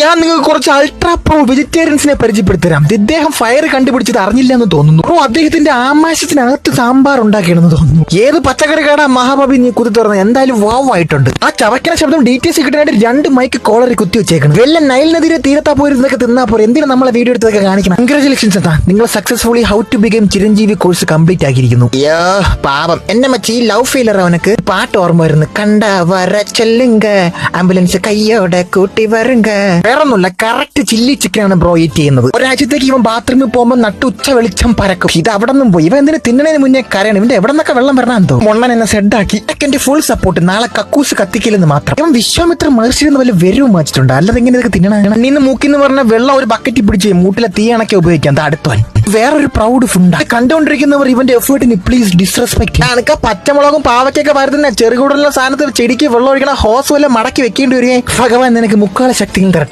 ഞാൻ നിങ്ങൾക്ക് കുറച്ച് അൾട്രാ പ്രോ വെജിറ്റേറിയൻസിനെ പരിചയപ്പെടുത്തരാം. ഇദ്ദേഹം ഫയർ കണ്ടുപിടിച്ചത് അറിഞ്ഞില്ല എന്ന് തോന്നുന്നു. ഓ അദ്ദേഹത്തിന്റെ ആമാശത്തിനകത്ത് സാമ്പാർ ഉണ്ടാക്കിയെന്ന് തോന്നുന്നു. ഏത് പച്ചക്കറി കട മഹാബാബി നീ കുത്തി തുറന്ന് എന്തായാലും വാവ് ആയിട്ടുണ്ട്. ആ ചവയ്ക്കണ ശബ്ദം ഡീറ്റെയിൽസ് കിട്ടാനായിട്ട് രണ്ട് മൈക്ക് കോളറി കുത്തി വെച്ചേക്കണം. വല്ല നൈൽ തീരത്താ പോയിരുന്നൊക്കെ തിന്നാ പോരെ. എന്തിനാ നമ്മളെ വീഡിയോ എടുത്തൊക്കെ കാണിക്കണം? കൺഗ്രാചുലേഷൻസ് എന്താ നിങ്ങൾ successfully how to become Chiranjeevi course complete ആക്കിയിരിക്കുന്നു. അയ്യോ പാപം. എന്നെ മച്ചി ലവ് ഫീലർ അവനക്ക്. പാട്ട് ഓർമ്മ വരുന്നു. കണ്ട വര ചെല്ലുങ്ക. ആംബുലൻസ് കയ്യോടെ കൂട്ടി വരുങ്ക. വേറൊന്നുമില്ല കറക്റ്റ് ചില്ലി ചിക്കൻ ആണ് ബ്രോ ഈറ്റ് ചെയ്യുന്നത്. ഒരാഴ്ചത്തേക്ക് ഇവൻ ബാത്റൂമിൽ പോകുമ്പോൾ നട്ടു ഉച്ച വെളിച്ചം പരക്കും. ഇത് അവിടെ നിന്നും പോയി. ഇവ എന്തിനു തിന്നണതിന് മുന്നേ കരയണം. ഇവന്റെ എവിടെ നിന്നൊക്കെ വെള്ളം വരണം എന്തോ. മൊണ്ണൻ എന്നെ സെഡാക്കി എന്റെ ഫുൾ സപ്പോർട്ട് നാളെ കക്കൂസ് കത്തിക്കില്ലെന്ന് മാത്രം. ഇവൻ വിശ്വാമിത്ര മഹർഷി എന്ന് വല്ല വെരും വാങ്ങിച്ചിട്ടുണ്ട്. അല്ലാതെ ഇങ്ങനെ ഇതൊക്കെ തിന്നണ. നിന്ന് മൂക്കിന്ന് പറഞ്ഞ വെള്ളം ഒരു ബക്കറ്റിൽ പിടിച്ച് മൂട്ടിലെ തീ അണക്കെ ഉപയോഗിക്കാം. അടുത്തവൻ വേറൊരു പ്രൗഡ് ഫുഡ് കണ്ടുകൊണ്ടിരിക്കുന്നവർ ഇവന്റെ എഫേർട്ടിന് പ്ലീസ് ഡിസ്റെസ്പെക്ട് ഞാനൊക്കെ പച്ചമുളകും പാവയ്ക്കൊക്കെ വരുന്ന ചെറുകൂടുള്ള സാധനത്തിൽ ചെടിക്ക് വെള്ളം ഒഴിക്കണ ഹോസ് വല്ല മടക്കി വെക്കേണ്ടി വരികയും. ഭഗവാൻ നിനക്ക് മുക്കാല ശക്തിയും തരട്ടെ.